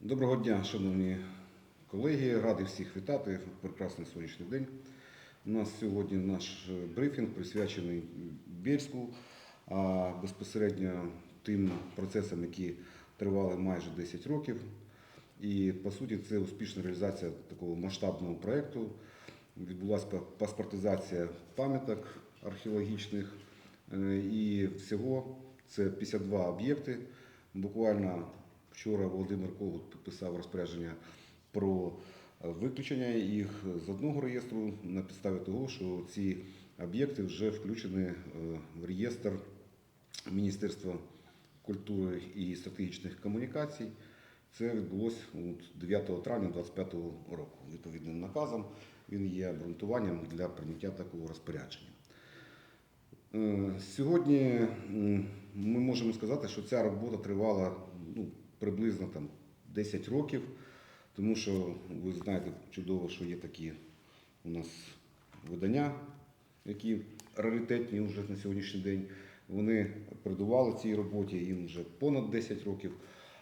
Доброго дня, шановні колеги. Радий всіх вітати прекрасний сонячний день. У нас сьогодні наш е, брифінг присвячений Бєльську, а безпосередньо тим процесам, які тривали майже 10 років. І по суті, це успішна реалізація такого масштабного проєкту. Відбулася паспортизація пам'яток археологічних. Е, І всього це 52 об'єкти. Буквально вчора Володимир Когут підписав розпорядження про е, виключення їх з одного реєстру на підставі того, що ці об'єкти вже включені е, в реєстр Міністерства культури і стратегічних комунікацій. Це відбулося 9 травня 2025 року. Відповідним наказом він є обґрунтуванням для прийняття такого розпорядження. Е, Сьогодні ми можемо сказати, що ця робота тривала ну, приблизно там, 10 років, тому що ви знаєте чудово, що є такі у нас видання, які раритетні вже на сьогоднішній день. Вони передували цій роботі, їм вже понад 10 років.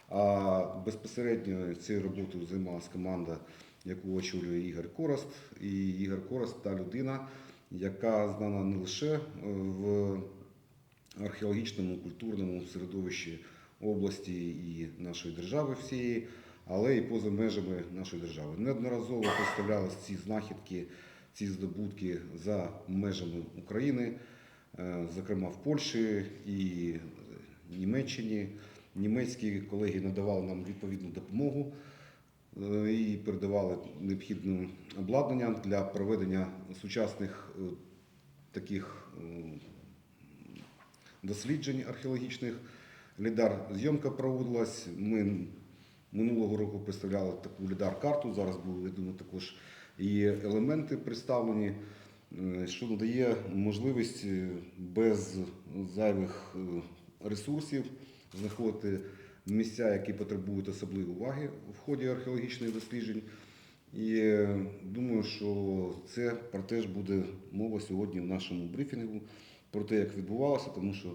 А безпосередньо цією роботою займалася команда, яку очолює Ігор Корост. І Ігор Корост та людина, яка знана не лише в археологічному, культурному середовищі області і нашої держави всієї, але і поза межами нашої держави. Неодноразово представлялись ці знахідки, ці здобутки за межами України, е, зокрема в Польщі і Німеччині. Німецькі колеги надавали нам відповідну допомогу е, і передавали необхідне обладнання для проведення сучасних е, таких досліджень археологічних. Лідар зйомка проводилась. Ми минулого року представляли таку лідар-карту. Зараз були, я також і елементи представлені, е, що надає можливість е, без зайвих е, ресурсів знаходити місця, які потребують особливої уваги в ході археологічних досліджень. І думаю, що це про теж буде мова сьогодні в нашому брифінгу про те, як відбувалося, тому що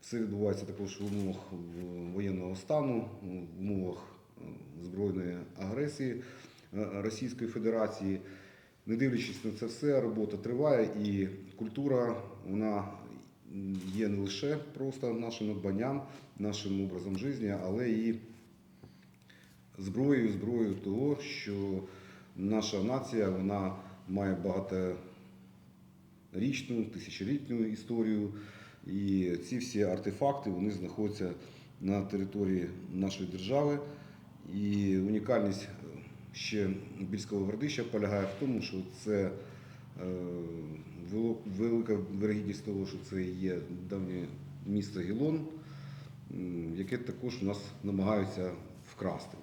все відбувається також в умовах воєнного стану, в умовах е, збройної агресії е, Російської Федерації. Не дивлячись на це все, робота триває і культура вона є не лише просто нашим надбанням, нашим образом життя, але і зброєю, зброєю того, що наша нація вона має багаторічну, тисячолітню історію. І ці всі артефакти вони знаходяться на території нашої держави. І унікальність е, ще Більського городища полягає в тому, що це е, велика вирогідність того, що це є давнє місто Гілон, яке також у нас намагаються вкрасти.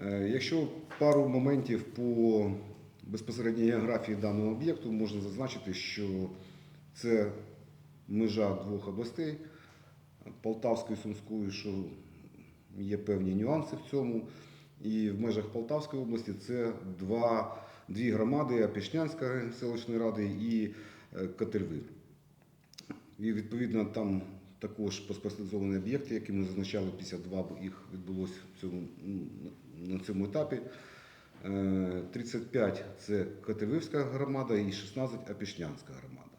Е, Якщо пару моментів по безпосередній географії даного об'єкту, можна зазначити, що це межа двох областей Полтавської і Сумської, що є певні нюанси в цьому. І в межах Полтавської області це два, дві громади Апішнянська селищної ради і е, І відповідно там також поспеціалізовані об'єкти, які ми зазначали 52, бо їх відбулося в цьому, на цьому етапі. Е, 35 це Котельвирська громада і 16 Апішнянська громада.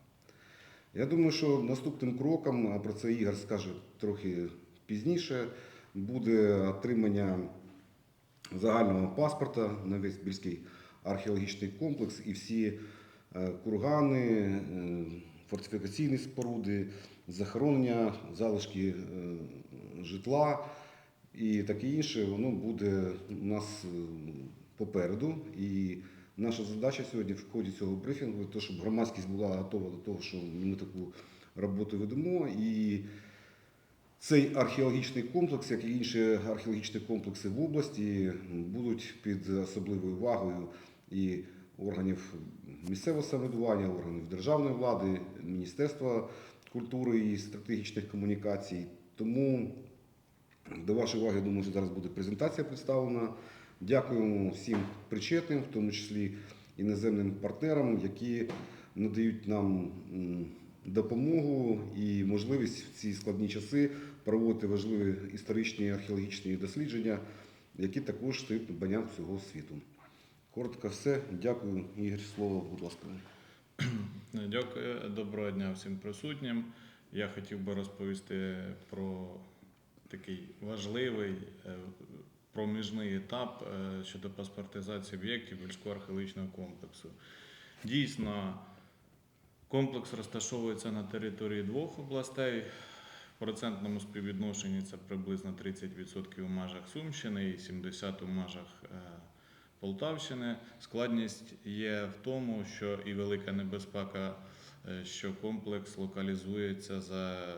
Я думаю, що наступним кроком, а про це Ігор скаже трохи пізніше, буде отримання загального паспорта на весь Більський археологічний комплекс і всі е, кургани, е, фортифікаційні споруди, захоронення, залишки е, житла і таке інше, воно буде у нас попереду. І наша задача сьогодні в ході цього брифінгу, то, щоб громадськість була готова до того, що ми таку роботу ведемо. І цей археологічний комплекс, як і інші археологічні комплекси в області, будуть під особливою увагою і органів місцевого самоврядування, органів державної влади, Міністерства культури і стратегічних комунікацій. Тому до вашої уваги, думаю, що зараз буде презентація представлена. Дякуємо всім причетним, в тому числі іноземним партнерам, які надають нам допомогу і можливість в ці складні часи проводити важливі історичні археологічні дослідження які також стають надбанням всього світу. Коротко все. Дякую, Ігор. Слово, будь ласка. Дякую, доброго дня всім присутнім. Я хотів би розповісти про такий важливий е, проміжний етап е, щодо паспортизації об'єктів Більського археологічного комплексу. Дійсно, комплекс розташовується на території двох областей. В процентному співвідношенні це приблизно 30% у межах Сумщини і 70% у межах е, Полтавщини. Складність є в тому, що і велика небезпека, е, що комплекс локалізується за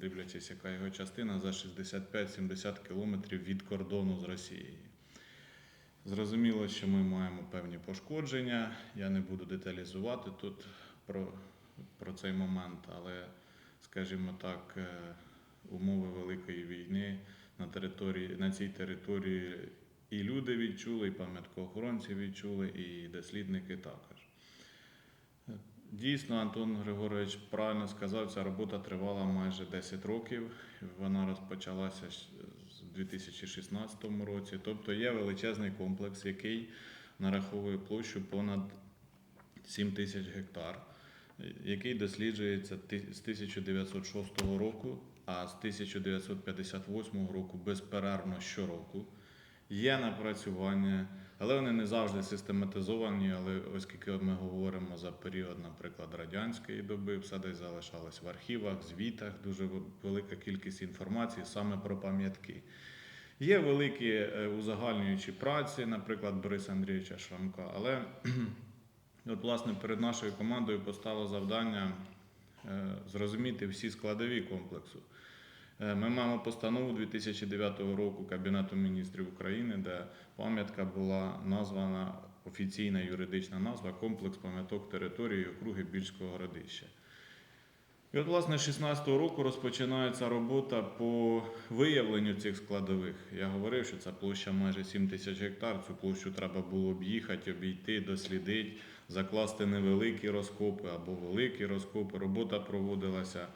дивлячись, яка його частина, за 65-70 кілометрів від кордону з Росією. Зрозуміло, що ми маємо певні пошкодження. Я не буду деталізувати тут про, про цей момент, але, скажімо так, е, умови Великої війни на, території, на цій території і люди відчули, і пам'яткоохоронці відчули, і дослідники також. Дійсно, Антон Григорович правильно сказав, ця робота тривала майже 10 років. Вона розпочалася з 2016 році. Тобто є величезний комплекс, який нараховує площу понад 7 тисяч гектар, який досліджується з 1906 року, а з 1958 року безперервно щороку. Є напрацювання, але вони не завжди систематизовані. Але оскільки ми говоримо за період, наприклад, радянської доби, все десь залишалось в архівах, звітах, дуже велика кількість інформації саме про пам'ятки. Є великі е, узагальнюючі праці, наприклад, Бориса Андрійовича Шрамка, але от, власне, перед нашою командою постало завдання е, зрозуміти всі складові комплексу. Е, Ми маємо постанову 2009 року Кабінету міністрів України, де пам'ятка була названа офіційна юридична назва комплекс пам'яток території округи Більського городища. І от, власне, з 16-го року розпочинається робота по виявленню цих складових. Я говорив, що це площа майже 7 тисяч гектар. Цю площу треба було об'їхати, обійти, дослідити, закласти невеликі розкопи або великі розкопи. Робота проводилася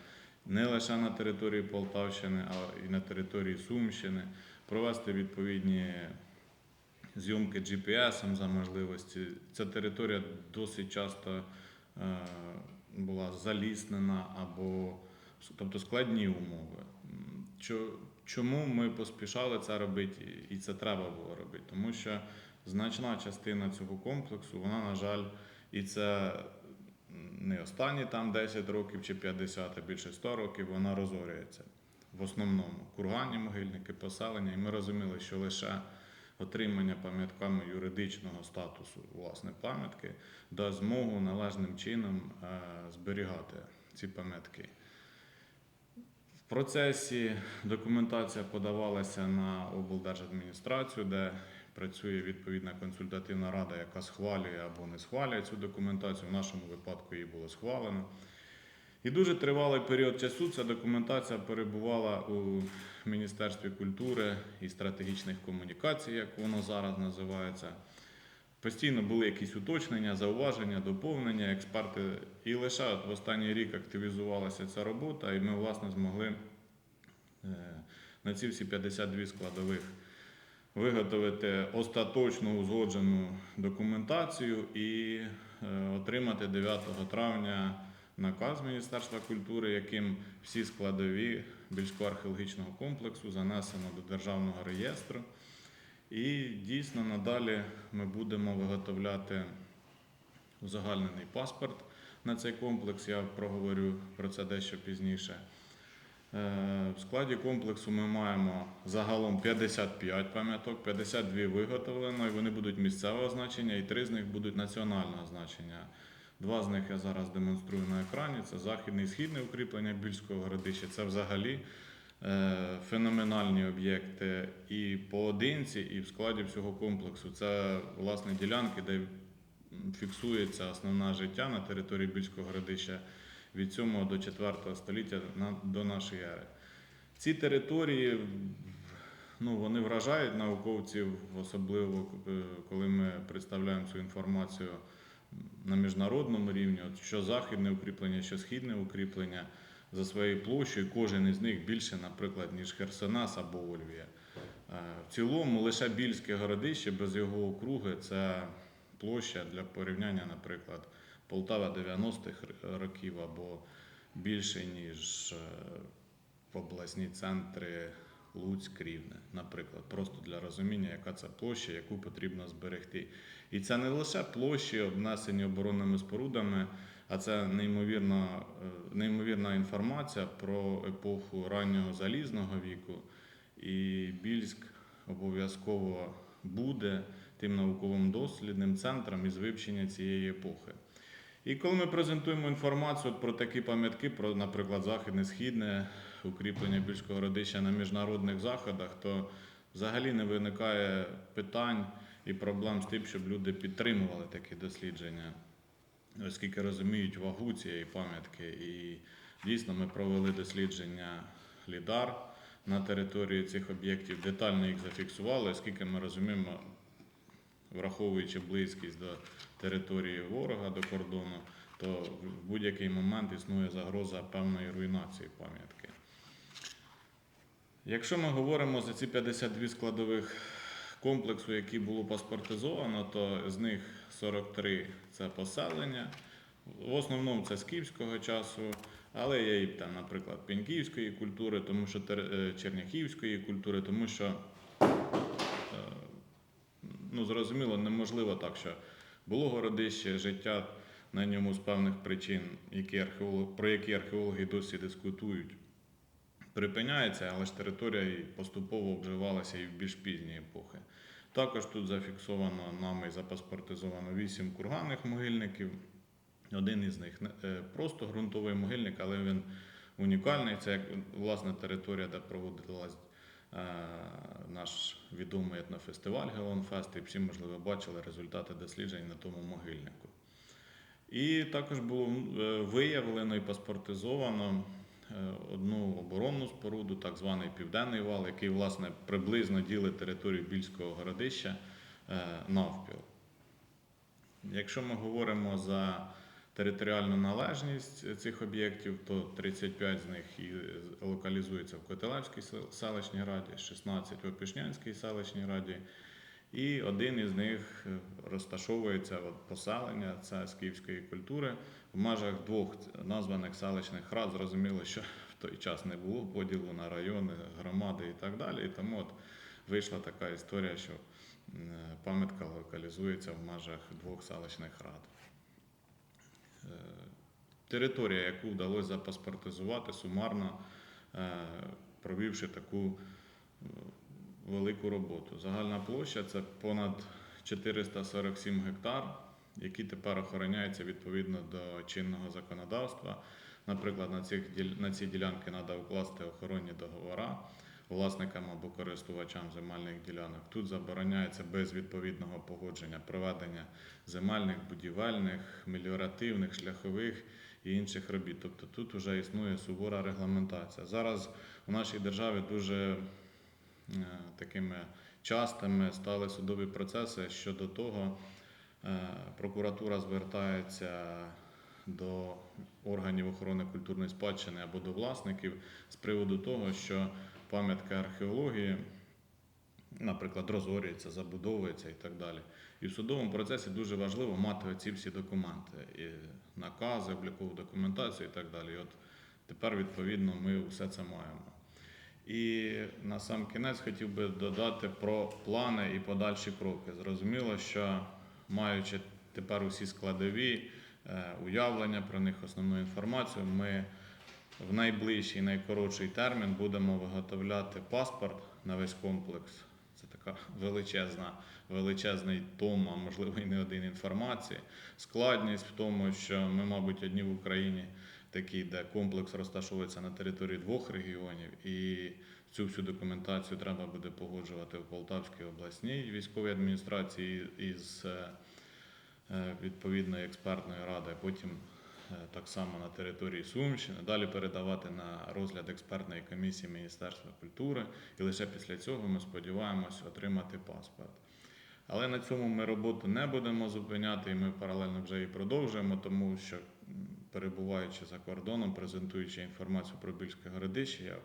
не лише на території Полтавщини, а й на території Сумщини, провести відповідні зйомки GPS за можливості. Ця територія досить часто е, була заліснена або тобто складні умови. Чому ми поспішали це робити, і це треба було робити? Тому що значна частина цього комплексу, вона, на жаль, і це не останні там 10 років чи 50, а більше 100 років, вона розорюється. В основному курганні могильники, поселення, і ми розуміли, що лише отримання пам'ятками юридичного статусу власне пам'ятки дасть змогу належним чином е, зберігати ці пам'ятки. В процесі документація подавалася на облдержадміністрацію, де працює відповідна консультативна рада, яка схвалює або не схвалює цю документацію. В нашому випадку її було схвалено. І дуже тривалий період часу ця документація перебувала у Міністерстві культури і стратегічних комунікацій, як воно зараз називається. Постійно були якісь уточнення, зауваження, доповнення, експерти. І лише от в останній рік активізувалася ця робота, і ми, власне, змогли е, на ці всі 52 складових виготовити остаточну узгоджену документацію і е, отримати 9 травня наказ Міністерства культури, яким всі складові Більського археологічного комплексу занесено до державного реєстру. І дійсно надалі ми будемо виготовляти узагальнений паспорт на цей комплекс. Я проговорю про це дещо пізніше. Е, В складі комплексу ми маємо загалом 55 пам'яток, 52 виготовлено, і вони будуть місцевого значення, і три з них будуть національного значення. Два з них я зараз демонструю на екрані. Це західне і східне укріплення Більського городища. Це взагалі е, феноменальні об'єкти і поодинці, і в складі всього комплексу. Це власне ділянки, де фіксується основне життя на території Більського городища від 7 до 4 століття до нашої ери. Ці території ну, вони вражають науковців, особливо е, коли ми представляємо цю інформацію на міжнародному рівні, що західне укріплення, що східне укріплення за своєю площею, кожен із них більше, наприклад, ніж Херсонес або Ольвія. В цілому лише Більське городище без його округи це площа для порівняння, наприклад, Полтава 90-х років або більше, ніж е, обласні центри Луцьк, Рівне, наприклад, просто для розуміння, яка це площа, яку потрібно зберегти. І це не лише площі, обнесені оборонними спорудами, а це неймовірна, е, неймовірна інформація про епоху раннього залізного віку. І Більськ обов'язково буде тим науковим дослідним центром із вивчення цієї епохи. І коли ми презентуємо інформацію про такі пам'ятки, про, наприклад, західне східне укріплення більського родища на міжнародних заходах, то взагалі не виникає питань і проблем з тим, щоб люди підтримували такі дослідження, оскільки розуміють вагу цієї пам'ятки. І дійсно ми провели дослідження Лідар на території цих об'єктів, детально їх зафіксували, оскільки ми розуміємо, враховуючи близькість до території ворога, до кордону, то в будь-який момент існує загроза певної руйнації пам'ятки. Якщо ми говоримо за ці 52 складових комплексу, які було паспортизовано, то з них 43 це поселення. В основному це з київського часу, але є і там, наприклад, пеньківської культури, тому що е, черняхівської культури, тому що ну, зрозуміло, неможливо так, що було городище, життя на ньому з певних причин, які археолог, про які археологи досі дискутують, припиняється, але ж територія поступово обживалася і в більш пізні епохи. Також тут зафіксовано нами і запаспортизовано вісім курганних могильників. Один із них е, просто ґрунтовий могильник, але він унікальний. Це як власне територія, де проводилась наш відомий етнофестиваль Гелонфест, і всі, можливо, бачили результати досліджень на тому могильнику. І також було е, виявлено і паспортизовано е, одну оборонну споруду, так званий Південний вал, який, власне, приблизно ділить територію Більського городища е, навпіл. Якщо ми говоримо за територіальну належність цих об'єктів, то 35 з них і локалізується в Котелевській селищній раді, 16 в Опішнянській селищній раді, і один із них е, розташовується от поселення, це з київської культури. В межах двох названих селищних рад зрозуміло, що в той час не було поділу на райони, громади і так далі. І тому от вийшла така історія, що пам'ятка локалізується в межах двох селищних рад. Е, Територія, яку вдалося запаспортизувати сумарно, е, провівши таку е, велику роботу. Загальна площа це понад 447 гектар, які тепер охороняються відповідно до чинного законодавства. Наприклад, на, ці ділянки треба укласти охоронні договори власникам або користувачам земельних ділянок. Тут забороняється без відповідного погодження проведення земельних, будівельних, меліоративних, шляхових і інших робіт. Тобто тут вже існує сувора регламентація. Зараз у нашій державі дуже е, такими частими стали судові процеси щодо того, е, прокуратура звертається до органів охорони культурної спадщини або до власників з приводу того, що пам'ятка археології, наприклад, розорюється, забудовується і так далі. І в судовому процесі дуже важливо мати оці всі документи, і накази, облікову документацію і так далі. І от тепер, відповідно, ми все це маємо. І на сам кінець хотів би додати про плани і подальші кроки. Зрозуміло, що маючи тепер усі складові е, уявлення про них, основну інформацію, ми в найближчий, найкоротший термін будемо виготовляти паспорт на весь комплекс. Це така величезна, величезний том, а можливо і не один інформації. Складність в тому, що ми, мабуть, одні в Україні такі, де комплекс розташовується на території двох регіонів, і цю всю документацію треба буде погоджувати в Полтавській обласній військовій адміністрації із е, відповідної експертної ради. Потім так само на території Сумщини, далі передавати на розгляд експертної комісії Міністерства культури, і лише після цього ми сподіваємося отримати паспорт. Але на цьому ми роботу не будемо зупиняти, і ми паралельно вже і продовжуємо, тому що перебуваючи за кордоном, презентуючи інформацію про Більське городище, я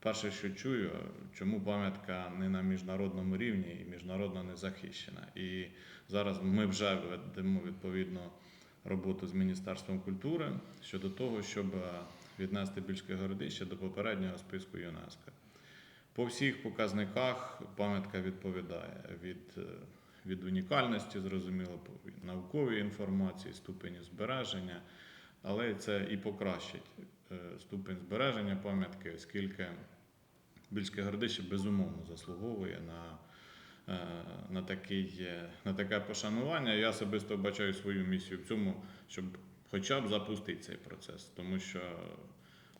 перше, що чую, чому пам'ятка не на міжнародному рівні і міжнародно не захищена. І зараз ми вже ведемо відповідну роботу з Міністерством культури щодо того, щоб е, віднести Більське городище до попереднього списку ЮНЕСКО. По всіх показниках пам'ятка відповідає від, е, від унікальності, зрозуміло, по від наукової інформації, ступені збереження, але це і покращить е, ступень збереження пам'ятки, оскільки Більське городище безумовно заслуговує на, на, такий, е, на таке пошанування. Я особисто бачаю свою місію в цьому, щоб хоча б запустити цей процес, тому що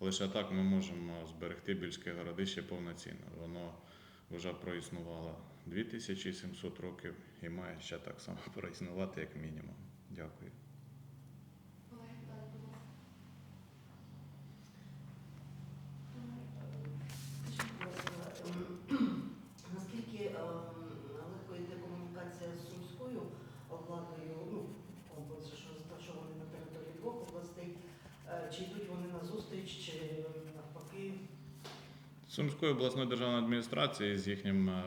лише так ми можемо зберегти Більське городище повноцінно. Воно вже проіснувало 2700 років і має ще так само проіснувати, як мінімум. Дякую. Колеги, далі, будь ласка. Скажіть, будь ласка, ем, наскільки ем, легко йде комунікація з Сумською владою, ну, комплекс, що розташований на території двох областей, Е, чи йдуть вони на зустріч, чи навпаки? Сумської обласної державної адміністрації з їхнім е,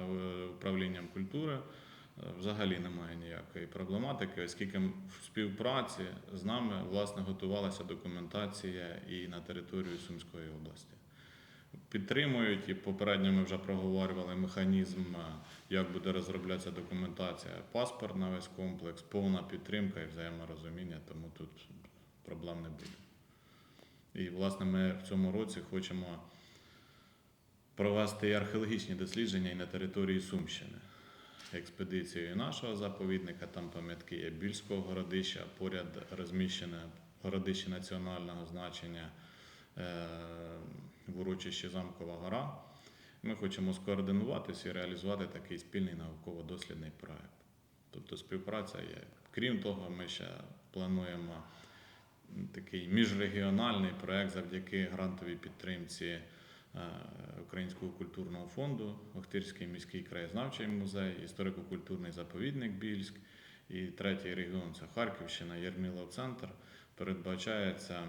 управлінням культури е, взагалі немає ніякої проблематики, оскільки в співпраці з нами власне готувалася документація і на територію Сумської області. Підтримують і попередньо ми вже проговорювали механізм, е, як буде розроблятися документація, паспорт на весь комплекс, повна підтримка і взаєморозуміння, тому тут проблем не буде. І, власне, ми в цьому році хочемо провести археологічні дослідження і на території Сумщини. Експедицією нашого заповідника, там пам'ятки є Більського городища, поряд розміщене городище національного значення е, в урочищі Замкова гора. Ми хочемо скоординуватися і реалізувати такий спільний науково-дослідний проект. Тобто співпраця є. Крім того, ми ще плануємо такий міжрегіональний проект завдяки грантовій підтримці Українського культурного фонду, Охтирський міський краєзнавчий музей, історико-культурний заповідник Більськ і третій регіон це Харківщина, Єрмілов центр. Передбачається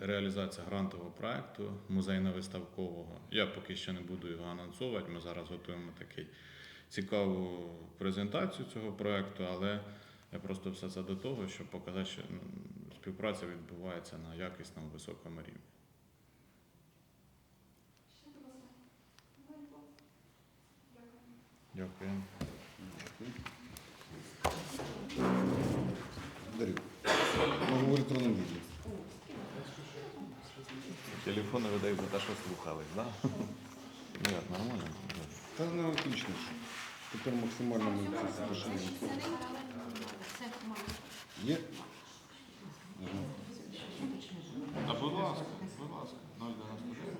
реалізація грантового проекту музейно-виставкового. Я поки що не буду його анонсувати. Ми зараз готуємо такий цікаву презентацію цього проекту, але я просто все це до того, щоб показати, що співпраця відбувається на якісному високому рівні. Ще, будь ласка. Немає нікого? Дякую. Дарю. Можу в електронному віді. Телефони видають за те, що слухали, так? Да? Ну як, нормально? Та не отлично. Тепер максимально ми це запишемо. Є? Ага. А будь ласка, будь ласка, 099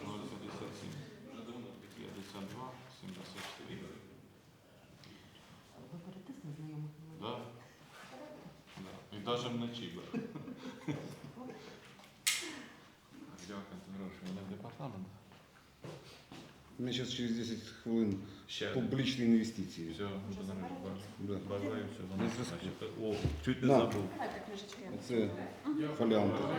057 52 74. Ви берете з незнайомих Да? Да. І навіть вночі бере. Дякую, це гроші. Мене в департамент. У мене зараз через 10 хвилин Ще. публічні інвестиції. Все, буде нормально. Да. Бажаю всього. На зв'язку. Значить, О, чуть не На. забув. Давайте книжечки. Оце фоліанти. Так,